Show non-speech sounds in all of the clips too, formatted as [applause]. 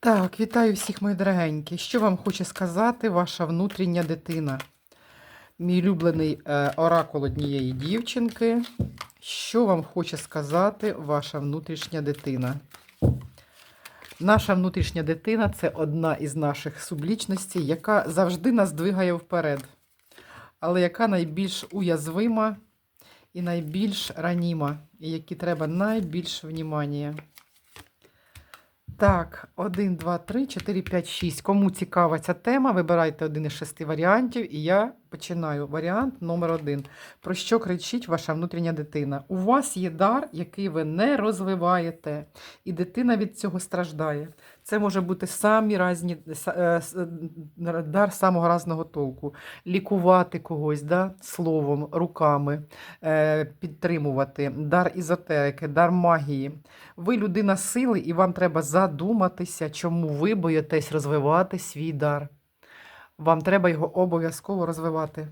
Так, вітаю всіх, мої дорогенькі. Що вам хоче сказати ваша внутрішня дитина? Мій улюблений е, оракул однієї дівчинки. Що вам хоче сказати ваша внутрішня дитина? Наша внутрішня дитина це одна із наших сублічностей, яка завжди нас двигає вперед, але яка найбільш уязвима і найбільш раніма, і які треба найбільш внімання. Так, 1, 2, 3, 4, 5, 6. Кому цікава ця тема, вибирайте один із шести варіантів, і я починаю. Варіант номер один. Про що кричить ваша внутрішня дитина? У вас є дар, який ви не розвиваєте, і дитина від цього страждає. Це може бути самі різні, е, е, дар самого разного толку. Лікувати когось да, словом, руками, е, підтримувати, дар ізотерики, дар магії. Ви людина сили, і вам треба задуматися, чому ви боїтесь розвивати свій дар. Вам треба його обов'язково розвивати.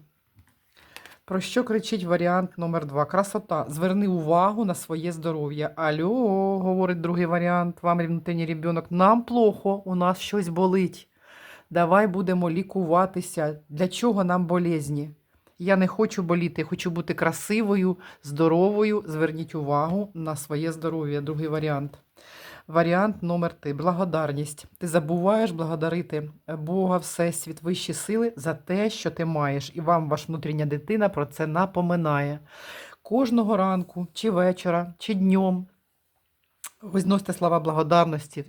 Про що кричить варіант номер два? Красота. Зверни увагу на своє здоров'я. Алло, говорить другий варіант. Вам рівнотинні ребенок. Нам плохо, у нас щось болить. Давай будемо лікуватися. Для чого нам болезні? Я не хочу боліти, хочу бути красивою, здоровою. Зверніть увагу на своє здоров'я. Другий варіант. Варіант номер три. Благодарність. Ти забуваєш благодарити Бога, Всесвіт, вищі сили за те, що ти маєш. І вам ваша внутрішня дитина про це напоминає. Кожного ранку, чи вечора, чи днем ви зносите слова благодарності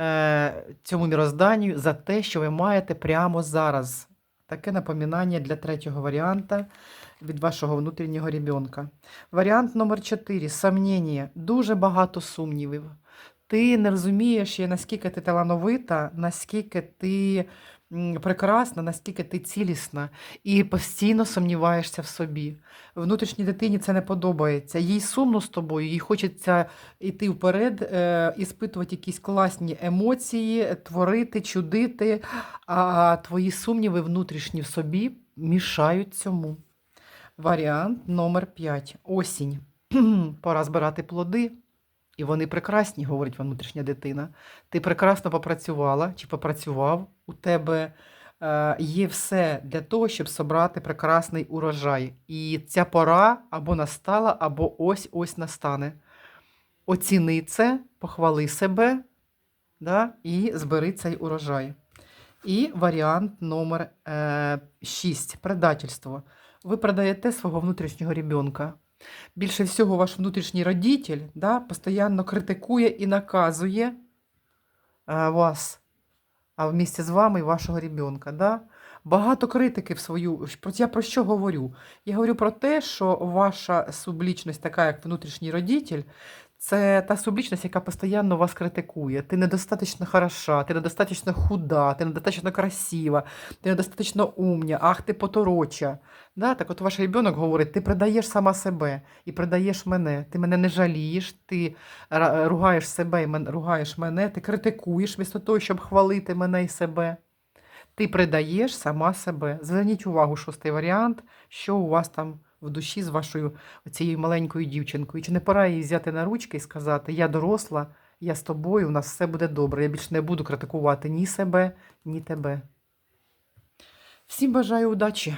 е, цьому мірозданню за те, що ви маєте прямо зараз. Таке напоминання для третього варіанта від вашого внутрішнього ребенка. Варіант номер 4. Сомнення. Дуже багато сумнівів. Ти не розумієш, наскільки ти талановита, наскільки ти прекрасна, наскільки ти цілісна, і постійно сумніваєшся в собі. Внутрішній дитині це не подобається. Їй сумно з тобою, їй хочеться йти вперед, е, іспитувати якісь класні емоції, творити, чудити, а твої сумніви внутрішні в собі мішають цьому. Варіант номер 5. Осінь. [clears throat] Пора збирати плоди. І вони прекрасні, говорить внутрішня дитина. Ти прекрасно попрацювала чи попрацював. У тебе е, є все для того, щоб собрати прекрасний урожай. І ця пора або настала, або ось-ось настане. Оціни це, похвали себе да, і збери цей урожай. І варіант номер 6 предательство. Ви продаєте свого внутрішнього ребенка. Більше всього, ваш внутрішній родитель да, постійно критикує і наказує е, вас, а вместе з вами і вашого ребенка. Да? Багато критики в свою. Я про що говорю? Я говорю про те, що ваша сублічність, така як внутрішній родитель, це та сублічність, яка постійно вас критикує. Ти недостатньо хороша, ти недостатньо худа, ти недостатньо красива, ти недостатньо умня, ах, ти потороча. Да? Так от ваш ребенок говорить, ти предаєш сама себе і предаєш мене. Ти мене не жалієш, ти ругаєш себе і ругаєш мене, ти критикуєш вмісто того, щоб хвалити мене і себе. Ти предаєш сама себе. Зверніть увагу, шостий варіант, що у вас там в душі з вашою цією маленькою дівчинкою. Чи не пора її взяти на ручки і сказати: Я доросла, я з тобою, у нас все буде добре. Я більше не буду критикувати ні себе, ні тебе. Всім бажаю удачі!